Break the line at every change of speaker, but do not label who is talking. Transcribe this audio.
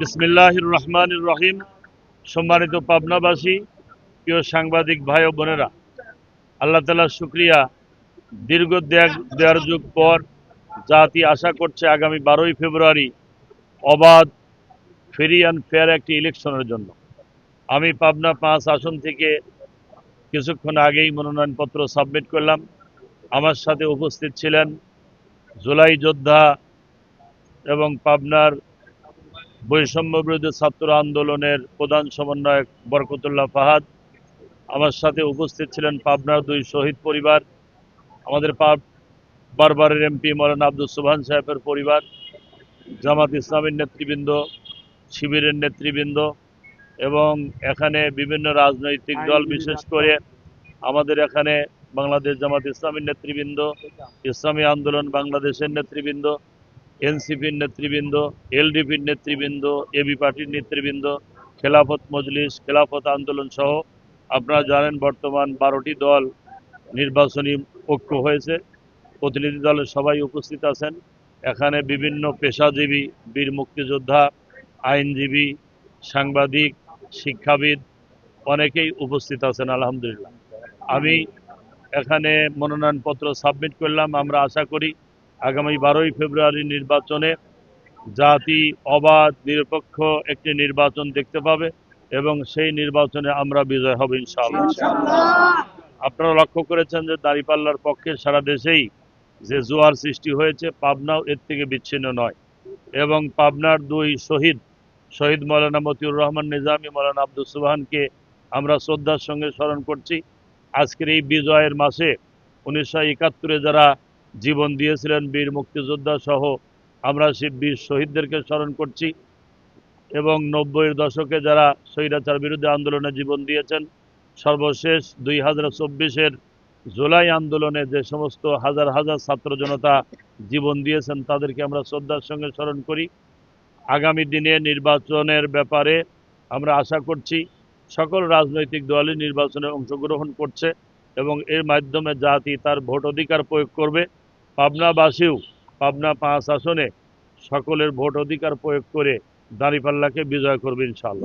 বিসমিল্লাহির রহমানির রহিম সম্মানিত পাবনাবাসী, প্রিয় সাংবাদিক ভাই ও বোনেরা, আল্লাহ তালার শুক্রিয়া। দীর্ঘ দেড় যুগ পর জাতি আশা করছে আগামী বারোই ফেব্রুয়ারি অবাধ ফ্রি অ্যান্ড ফেয়ার একটি ইলেকশনের জন্য। আমি পাবনা পাঁচ আসন থেকে কিছুক্ষণ আগেই মনোনয়নপত্র সাবমিট করলাম। আমার সাথে উপস্থিত ছিলেন জুলাই যোদ্ধা এবং পাবনার বৈষম্য বিরোধী ছাত্র আন্দোলনের প্রধান সমন্বয়ক বরকতুল্লাহ ফাহাদ, আমার সাথে উপস্থিত ছিলেন পাবনার দুই শহীদ পরিবার, আমাদের পাব- বারবারের এমপি মৌলানা আব্দুল সুবহান সাহেবের পরিবার, জামাত ইসলামের নেতৃবৃন্দ, শিবিরের নেতৃবৃন্দ এবং এখানে বিভিন্ন রাজনৈতিক দল বিশেষ করে আমাদের এখানে বাংলাদেশ জামাত ইসলামের নেতৃবৃন্দ, ইসলামী আন্দোলন বাংলাদেশের নেতৃবৃন্দ এনসিপির নেতৃবৃন্দ এলডিপির নেতৃবৃন্দ, এবি পার্টির নেতৃবৃন্দ, খেলাফত মজলিস, খেলাফত আন্দোলন সহ আপনারা জানেন বর্তমান বারোটি দল নির্বাচনী ঐক্য হয়েছে। প্রতিনিধি দলের সবাই উপস্থিত আছেন। এখানে বিভিন্ন পেশাজীবী, বীর মুক্তিযোদ্ধা, আইনজীবী, সাংবাদিক, শিক্ষাবিদ অনেকেই উপস্থিত আছেন, আলহামদুলিল্লাহ। আমি এখানে মনোনয়নপত্র সাবমিট করলাম। আমরা আশা করি আগামী বারোই ফেব্রুয়ারি নির্বাচনে জাতি অবাধ নিরপেক্ষ একটি নির্বাচন দেখতে পাবে এবং সেই নির্বাচনে আমরা বিজয় হব ইনশাআল্লাহ। আপনারা লক্ষ্য করেছেন যে দাঁড়িপাল্লার পক্ষে সারা দেশেই যে জোয়ার সৃষ্টি হয়েছে পাবনাও এর থেকে বিচ্ছিন্ন নয়। এবং পাবনার দুই শহীদ শহীদ মৌলানা মতিউর রহমান নিজামী মৌলানা আব্দুল সুবহানকে আমরা শ্রদ্ধার সঙ্গে স্মরণ করছি। আজকের এই বিজয়ের মাসে উনিশশো একাত্তরে যারা জীবন দিয়েছিলেন বীর মুক্তিযোদ্ধা সহ আমরা সেই বীর শহীদদেরকে স্মরণ করছি এবং নব্বইয়ের দশকে যারা স্বৈরাচার বিরুদ্ধে আন্দোলনে জীবন দিয়েছেন, সর্বশেষ দুই হাজার চব্বিশের জুলাই আন্দোলনে যে সমস্ত হাজার হাজার ছাত্র জনতা জীবন দিয়েছেন, তাদেরকে আমরা শ্রদ্ধার সঙ্গে স্মরণ করি। আগামী দিনে নির্বাচনের ব্যাপারে আমরা আশা করছি সকল রাজনৈতিক দলই নির্বাচনে অংশগ্রহণ করছে এবং এর মাধ্যমে জাতি তার ভোট অধিকার প্রয়োগ করবে। পাবনাবাসীও পাবনা পাঁচ আসনে সকলের ভোট অধিকার প্রয়োগ করে দাঁড়িপাল্লাকে বিজয় করবে ইনশাআল্লাহ।